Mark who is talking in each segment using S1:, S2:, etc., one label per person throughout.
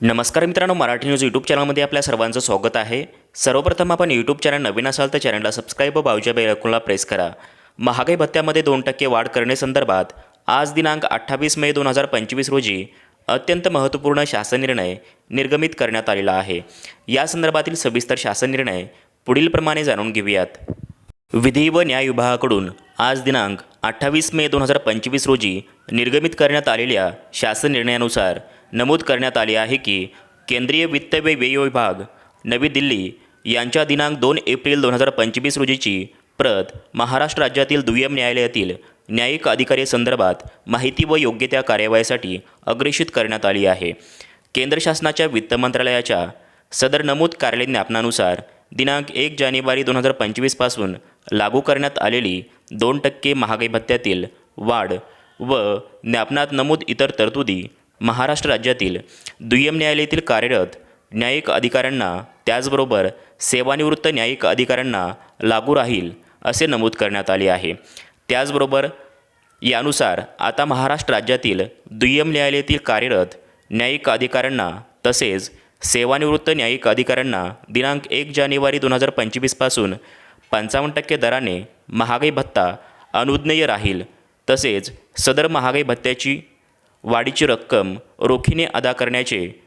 S1: नमस्कार मित्रांनो Marathi news YouTube चॅनलमध्ये आपल्या सर्वांचं स्वागत आहे. सर्वप्रथम आपण यूट्यूब चॅनल नवीन असाल तर चॅनलला सबस्क्राईब व बाजूच्या बेल प्रेस करा. महागाई भत्त्यामध्ये दोन टक्के वाढ करण्यासंदर्भात आज दिनांक अठ्ठावीस मे दोन हजार पंचवीस रोजी अत्यंत महत्त्वपूर्ण शासन निर्णय निर्गमित करण्यात आलेला आहे. या संदर्भातील सविस्तर शासन निर्णय पुढीलप्रमाणे जाणून घेऊयात. विधी व न्याय विभागाकडून आज दिनांक अठ्ठावीस मे दोन हजार पंचवीस रोजी निर्गमित करण्यात आलेल्या शासन निर्णयानुसार नमूद करण्यात आले आहे की केंद्रीय वित्त व्यय विभाग नवी दिल्ली यांच्या दिनांक दोन एप्रिल दोन हजार पंचवीस रोजीची प्रत महाराष्ट्र राज्यातील दुय्यम न्यायालयातील न्यायिक अधिकारी संदर्भात माहिती व योग्य त्या कार्यवाहीसाठी अग्रेषित करण्यात आली आहे. केंद्र शासनाच्या वित्त मंत्रालयाच्या सदर नमूद कार्यालय ज्ञापनानुसार दिनांक एक जानेवारी दोन हजार पंचवीसपासून लागू करण्यात आलेली दोन टक्के महागाई भत्त्यातील वाढ व ज्ञापनात नमूद इतर तरतुदी महाराष्ट्र राज्यातील दुय्यम न्यायालयातील कार्यरत न्यायिक अधिकाऱ्यांना त्याचबरोबर सेवानिवृत्त न्यायिक अधिकाऱ्यांना लागू राहील असे नमूद करण्यात आले आहे. त्याचबरोबर यानुसार आता महाराष्ट्र राज्यातील दुय्यम न्यायालयातील कार्यरत न्यायिक अधिकाऱ्यांना तसेच सेवानिवृत्त न्यायिक अधिकाऱ्यांना दिनांक एक जानेवारी दोन हजार पंचवीसपासून पंचावन्न टक्के दराने महागाई भत्ता अनुज्ञेय राहील. तसेच सदर महागाई भत्त्याची वाढीची रक्कम रोखीने अदा करण्याचे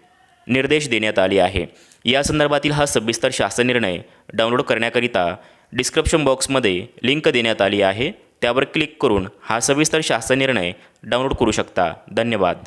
S1: निर्देश देण्यात आले आहे. या संदर्भातील हा सविस्तर शासन निर्णय डाउनलोड करण्याकरिता डिस्क्रिप्शन बॉक्समध्ये लिंक देण्यात आली आहे. त्यावर क्लिक करून हा सविस्तर शासन निर्णय डाउनलोड करू शकता. धन्यवाद.